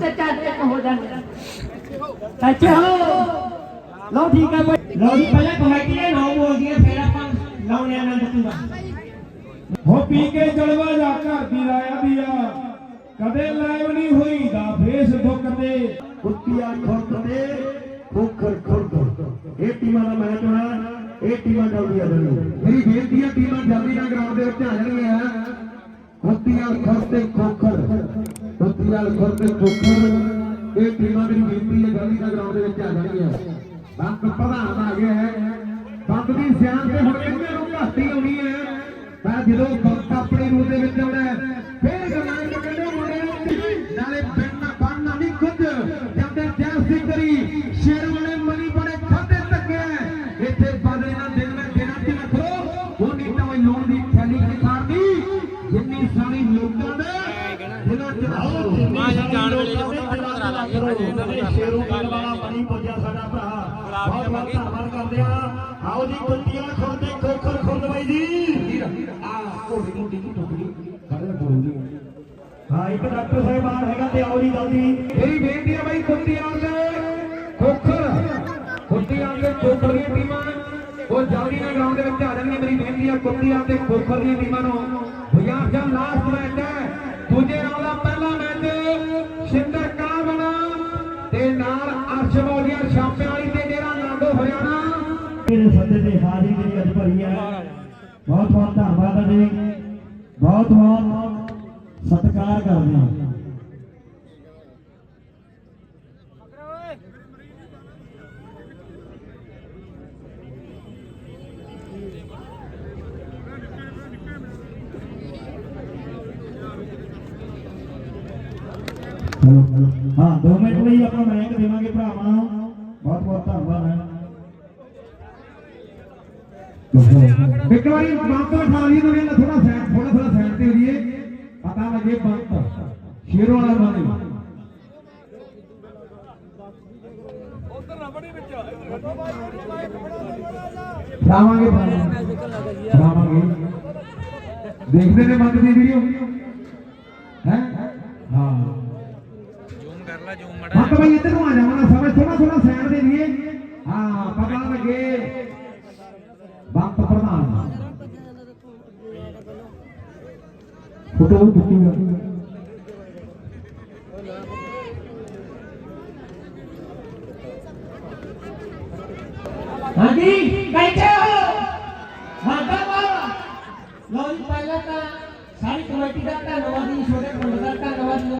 ਤੇ ਚੱਲ ਇੱਕ ਹੋ ਜਾਂਦੇ ਅੱਛਾ ਲਓ ਠੀਕ ਹੈ ਬਾਈ ਲਓ ਜੀ ਪਹਿਲਾਂ ਕਮੇਟੀ ਦੇ ਨਾਮ ਬੋਲਦੀਆਂ ਫਿਰ ਆਪਾਂ ਲਾਉਣੇ ਆ ਨੰਦ ਤੂੰ ਹੋ ਪੀ ਕੇ ਜਲਵਾ ਜਾ ਘਰ ਦੀ ਰਾਇਆ ਦੀਆ ਕਦੇ ਲਾਈਵ ਨਹੀਂ ਹੋਈ ਦਾ ਫੇਸਬੁੱਕ ਤੇ। ਕੁੱਤੀਆਂ ਖੁਰਦ ਤੇ ਖੋਖਰ ਖੁਰਦ। ਇਹ ਟੀਮਾਂ ਦਾ ਮੈਚ ਹੋਣਾ ਇਹ ਟੀਮਾਂ ਜਲਦੀ ਆ ਜਾਣਗੀਆਂ ਮੇਰੀ ਬੇਨਤੀ ਹੈ ਟੀਮਾਂ ਜਲਦੀ ਨਾਲ ਗਰਾਊਂਡ ਦੇ ਵਿੱਚ ਆ ਜਾਣਗੀਆਂ। ਕੁੱਤੀਆਂ ਖੁਰਦ ਤੇ ਖੋਖਰ ਕੁੱਤੀਆਂ ਖੁਰਦ ਇਹ ਟੀਮਾਂ ਦੀ ਬੇਨਤੀ ਹੈ, ਜਲਦੀ ਨਾਲ ਗਰਾਊਂਡ ਦੇ ਵਿੱਚ ਆ ਜਾਣਗੀਆਂ ਬੰਦ ਪ੍ਰਧਾਨ ਆ ਗਿਆ ਹੈ। ਬੰਦ ਦੀ ਸਿਆਣ ਤੇ ਹੁਣ ਇਹਨਾਂ ਨੂੰ ਘੱਟ ਆਉਣੀ ਹੈ? ਪਰ ਜਦੋਂ ਬੰਦ ਆਪਣੇ ਰੂਪ ਦੇ ਵਿੱਚ ਆਉਣਾ ਫੇਰ ਗੱਲਾਂ ਕਹਿੰਦੇ ਮੁੰਡੇ ਨੂੰ ਨਾਲੇ ਪਿੰਡ ਬਣਨਾ ਨਹੀਂ ਖੁਦ। ਜਾਂਦੇ ਜੈਸੀ ਕਰੀ ਸ਼ੇਰ ਵਾਲੇ ਮਨੀ ਬੜੇ ਖਾਦੇ ਤੱਕਿਆ ਇੱਥੇ ਬਦਲੇ ਨਾ ਦਿਨ ਮੈਂ ਦਿਨਾਂ ਚ ਰੱਖੋ। ਉਹ ਨਹੀਂ ਤਾਂ ਲੋਨ ਦੀ ਥੈਲੀ ਤੇ ਖਾਦੀ ਜਿੰਨੀ ਸਾਰੀ ਲੋਕਾਂ ਦੇ ਦਿਨਾਂ ਚ ਜੀ ਜਾਣ ਵੇਲੇ ਜਦੋਂ ਫੋਟੋ ਕਰਾ ਲਾਂਗੇ। ਸ਼ੇਰੂ ਪਿੰਡ ਵਾਲਾ ਬਣੀ ਪੁੱਜਿਆ ਸਾਡਾ ਭਰਾ। ਬਹੁਤ ਬਹੁਤ ਧੰਨਵਾਦ ਕਰਦੇ ਆ ਆਓ ਜੀ ਕੁੱਤੀਆਂ ਖੁਰਦੇ ਖੋਖਰ ਖੁਰਦ ਬਾਈ ਜੀ। ਆ ਕੋਡੀ ਮੋਟੀ ਕੀ ਟੋਕਰੀ ਸਾਡੇ ਬੋਲਦੀ ਹਾਂ ਇੱਕ ਡਾਕਟਰ ਸਾਹਿਬਾਨ ਹੈਗਾ ਤੇ ਆਓ ਜੀ ਜਲਦੀ। ਮੇਰੀ ਬੇਨਤੀ ਹੈ ਬਾਈ ਕੁੱਤੀਆਂ ਦੇ ਖੋਖਰ। ਕੁੱਤੀਆਂ ਦੇ ਖੋਖਰ ਦੀਆਂ ਟੀਮਾਂ ਉਹ ਜਲਦੀ ਨਾਲ ਗਰਾਊਂਡ ਦੇ ਵਿੱਚ ਆ ਜਾਣਗੀਆਂ। ਮੇਰੀ ਬੇਨਤੀ ਹੈ ਕੁੱਤੀਆਂ ਤੇ ਖੋਖਰ ਦੀਆਂ ਟੀਮਾਂ ਨੂੰ। ਬਿਆਸ ਦਾ ਲਾਸਟ ਮੈਚ ਹੈ। ਦੂਜੇ ਛਾਪਿਆਂ ਵਾਲੀ ਤੇ ਡੇਰਾ ਨਾਗੋ ਹਰਿਆਣਾ ਮੇਰੇ ਸੱਦੇ ਤੇ ਹਾਜ਼ਰੀ ਜਿਹੜੀ ਅੱਜ ਭਰੀ ਹੈ ਬਹੁਤ ਬਹੁਤ ਧੰਨਵਾਦ ਹੈ ਜੀ। ਬਹੁਤ ਬਹੁਤ ਸਤਿਕਾਰ ਕਰਦੇ ਹਾਂ। Hello, hello. ਹਾਂ 2 ਮਿੰਟ ਲਈ ਆਪਾਂ ਮੈਕ ਦੇਵਾਂਗੇ ਭਰਾਵਾਂ ਨੂੰ ਬਹੁਤ ਬਹੁਤ ਧੰਨਵਾਦ ਹੈ ਇੱਕ ਵਾਰੀ ਬੰਤ ਉਠਾ ਲਈ ਤਾਂ ਇਹਨਾਂ ਥੋੜਾ ਸਾਈਡ ਥੋੜਾ ਥੋੜਾ ਸਾਈਡ ਤੇ ਹੋ ਜੀਏ ਪਤਾ ਲੱਗੇ ਬੰਤ ਸ਼ੇਰੋਂ ਵਾਲਾ ਬੰਦ ਫੜਾਵਾਂਗੇ ਫੜਾਵਾਂਗੇ ਦੇਖਦੇ ਨੇ ਬੰਦ ਦੀ ਵੀਡੀਓ। ਹੈ? ਹਾਂ। ਜ਼ੂਮ ਕਰ ਲੈ ਜ਼ੂਮ ਮੜਾ। ਬੰਤ ਭਾਈ ਇੱਧਰ ਨੂੰ ਆ ਜਾਵਾਂ ਸਮਝ ਥੋੜਾ ਥੋੜਾ ਸਾਈਡ ਦੇ ਦੀਏ। ਹਾਂ ਪਤਾ ਲੱਗੇ। ਬੰਤ ਪ੍ਰਧਾਨ ਫੋਟੋ ਖਿੱਚੀ ਹਾਂਜੀ, ਬੈਠੇ ਹੋ। ਮਾਤਾ ਬਾਬਾ ਲਓ ਜੀ, ਪਹਿਲਾਂ ਤਾਂ ਸਾਰੀ ਕਮੇਟੀ ਦਾ ਧੰਨਵਾਦ